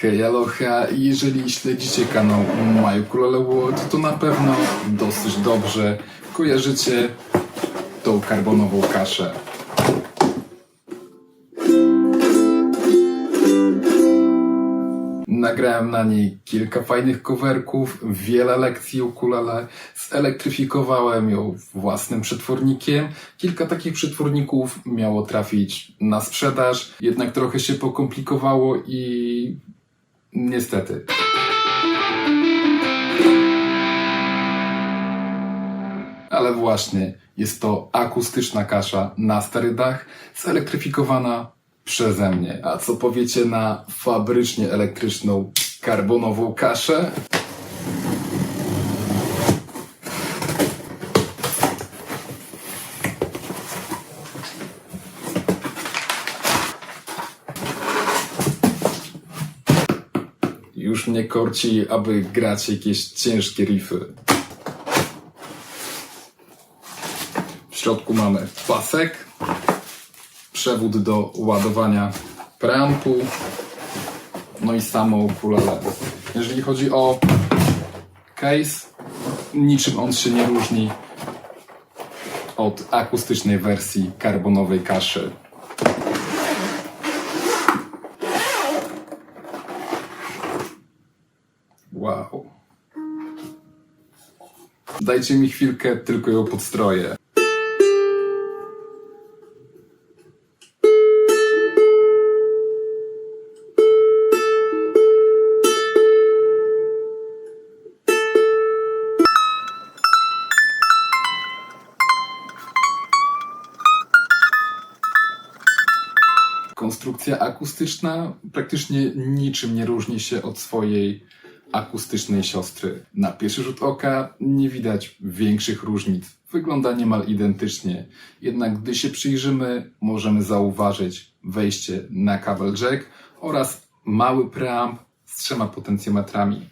Hej aloha, jeżeli śledzicie kanał My Ukulele World, to na pewno dosyć dobrze kojarzycie tą karbonową kaszę. Nagrałem na niej kilka fajnych coverków, wiele lekcji ukulele, zelektryfikowałem ją własnym przetwornikiem. Kilka takich przetworników miało trafić na sprzedaż, jednak trochę się pokomplikowało i niestety. Ale właśnie, jest to akustyczna kasza na sterydach, zelektryfikowana przeze mnie. A co powiecie na fabrycznie elektryczną karbonową kaszę? Już mnie korci, aby grać jakieś ciężkie riffy. W środku mamy pasek, przewód do ładowania preampu, no i samą ukulele. Jeżeli chodzi o case, niczym on się nie różni od akustycznej wersji karbonowej kaszy. Wow. Dajcie mi chwilkę, tylko ją podstroję. Konstrukcja akustyczna praktycznie niczym nie różni się od swojej akustycznej siostry. Na pierwszy rzut oka nie widać większych różnic. Wygląda niemal identycznie. Jednak gdy się przyjrzymy, możemy zauważyć wejście na kabel jack oraz mały preamp z trzema potencjometrami.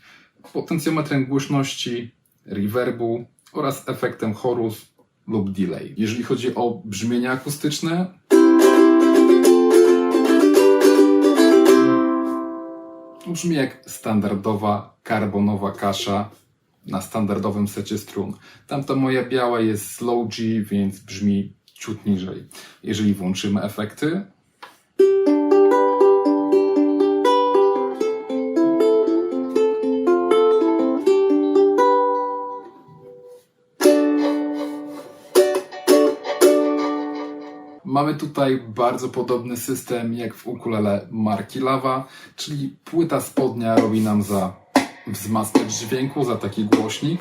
Potencjometrem głośności, reverbu oraz efektem chorus lub delay. Jeżeli chodzi o brzmienie akustyczne, Brzmi jak standardowa karbonowa kasza na standardowym secie strun. Tamta moja biała jest slow G, więc brzmi ciut niżej. Jeżeli włączymy efekty, Mamy tutaj bardzo podobny system jak w ukulele marki Lava, czyli płyta spodnia robi nam za wzmacniacz dźwięku, za taki głośnik.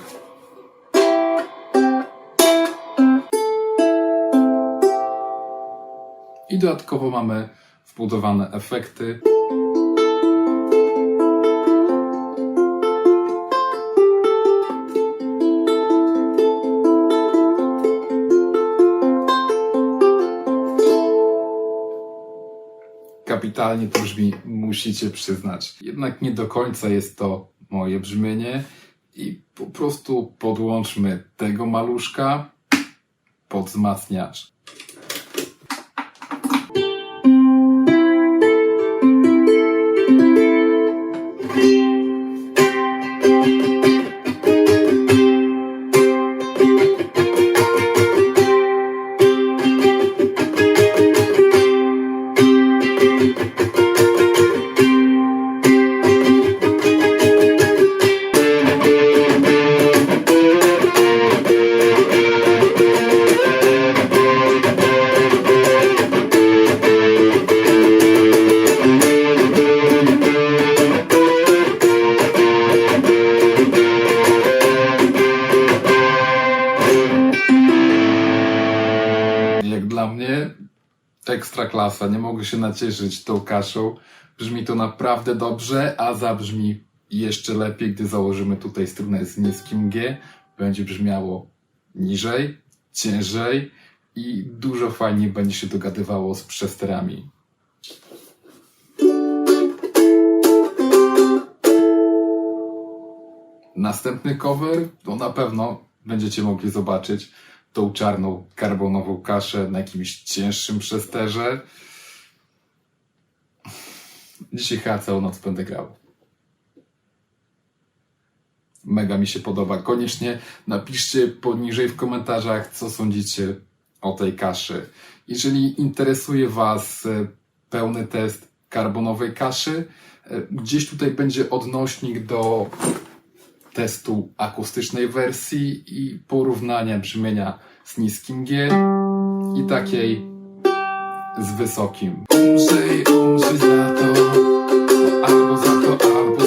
I dodatkowo mamy wbudowane efekty. Kapitalnie to brzmi, musicie przyznać. Jednak nie do końca jest to moje brzmienie i po prostu podłączmy tego maluszka pod wzmacniacz. Klasa, nie mogę się nacieszyć tą kaszą. Brzmi to naprawdę dobrze, a zabrzmi jeszcze lepiej, gdy założymy tutaj strunę z niskim G. Będzie brzmiało niżej, ciężej i dużo fajniej będzie się dogadywało z przesterami. Następny cover to na pewno będziecie mogli zobaczyć tą czarną karbonową kaszę na jakimś cięższym przesterze. Dzisiaj chyba całą noc będę grał. Mega mi się podoba. Koniecznie napiszcie poniżej w komentarzach, co sądzicie o tej kaszy. Jeżeli interesuje Was e, pełny test karbonowej kaszy, e, gdzieś tutaj będzie odnośnik do testu akustycznej wersji i porównania brzmienia z niskim G i takiej z wysokim. Umrzyj, umrzyj za to, albo za to, albo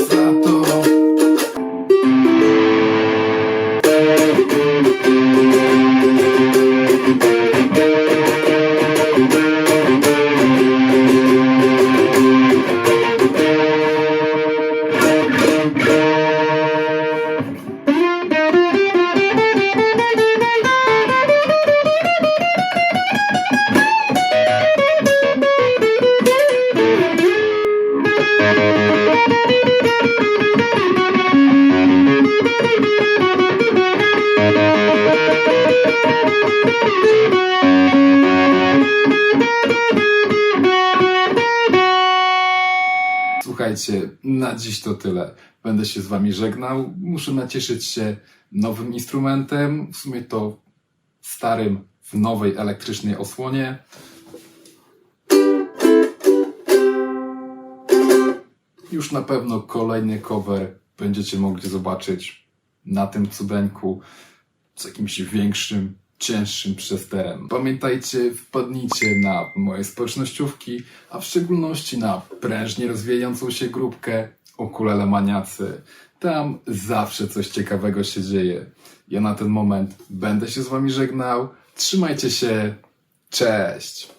Słuchajcie, na dziś to tyle. Będę się z Wami żegnał. Muszę nacieszyć się nowym instrumentem, w sumie to starym w nowej elektrycznej osłonie. Już na pewno kolejny cover będziecie mogli zobaczyć na tym cudeńku z jakimś większym, cięższym przesterem. Pamiętajcie, wpadnijcie na moje społecznościówki, a w szczególności na prężnie rozwijającą się grupkę Ukulele Maniacy. Tam zawsze coś ciekawego się dzieje. Ja na ten moment będę się z wami żegnał. Trzymajcie się. Cześć!